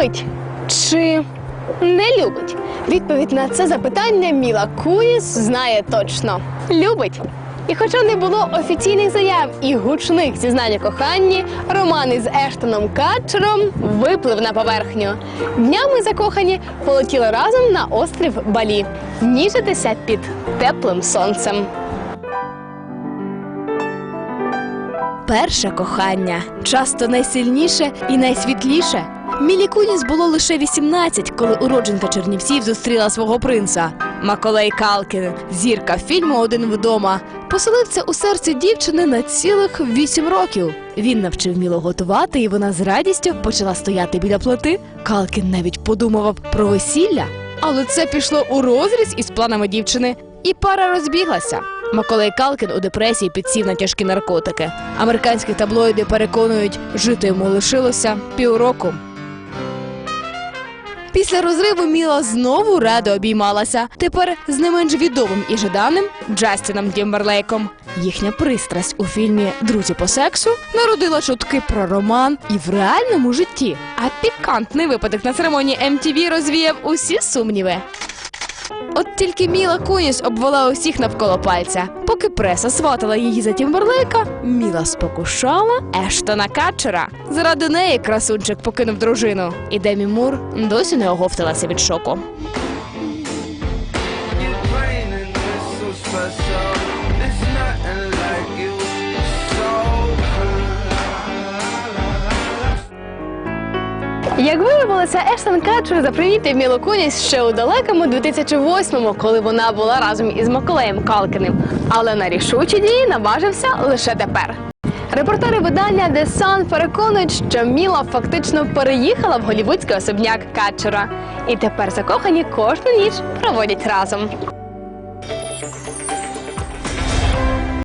любить чи не любить? Відповідь на це запитання Міла Куніс знає точно. Любить. І хоча не було офіційних заяв і гучних зізнань коханні, роман із Ештоном Катчером виплив на поверхню. Днями закохані полетіли разом на острів Балі, ніжитися під теплим сонцем. Перше кохання часто найсильніше і найсвітліше. Мілі Куніс було лише 18, коли уродженка Чернівців зустріла свого принца. Маколей Калкін, зірка фільму Один вдома, поселив це у серці дівчини на цілих 8 років. Він навчив Мілу готувати, і вона з радістю почала стояти біля плити. Калкін навіть подумав про весілля. Але це пішло у розріз із планами дівчини, і пара розбіглася. Маколей Калкін у депресії підсів на тяжкі наркотики. Американські таблоїди переконують, жити йому лишилося півроку. Після розриву Міла знову радо обіймалася. Тепер з не менш відомим і жаданим Джастіном Тімберлейком. Їхня пристрасть у фільмі Друзі по сексу народила чутки про роман і в реальному житті. А пікантний випадок на церемонії MTV розвіяв усі сумніви. От тільки Міла Куніс обвела усіх навколо пальця. Поки преса сватала її за Тімберлейка, Міла спокушала Ештона Катчера. Заради неї красунчик покинув дружину. І Демі Мур досі не оговталася від шоку. Як виявилося, Ештон Катчер запривітив Мілу Куніс ще у далекому 2008-му, коли вона була разом із Маколеєм Калкіним. Але на рішучі дії наважився лише тепер. Репортери видання The Sun переконують, що Міла фактично переїхала в голівудський особняк Катчера. І тепер закохані кожну ніч проводять разом.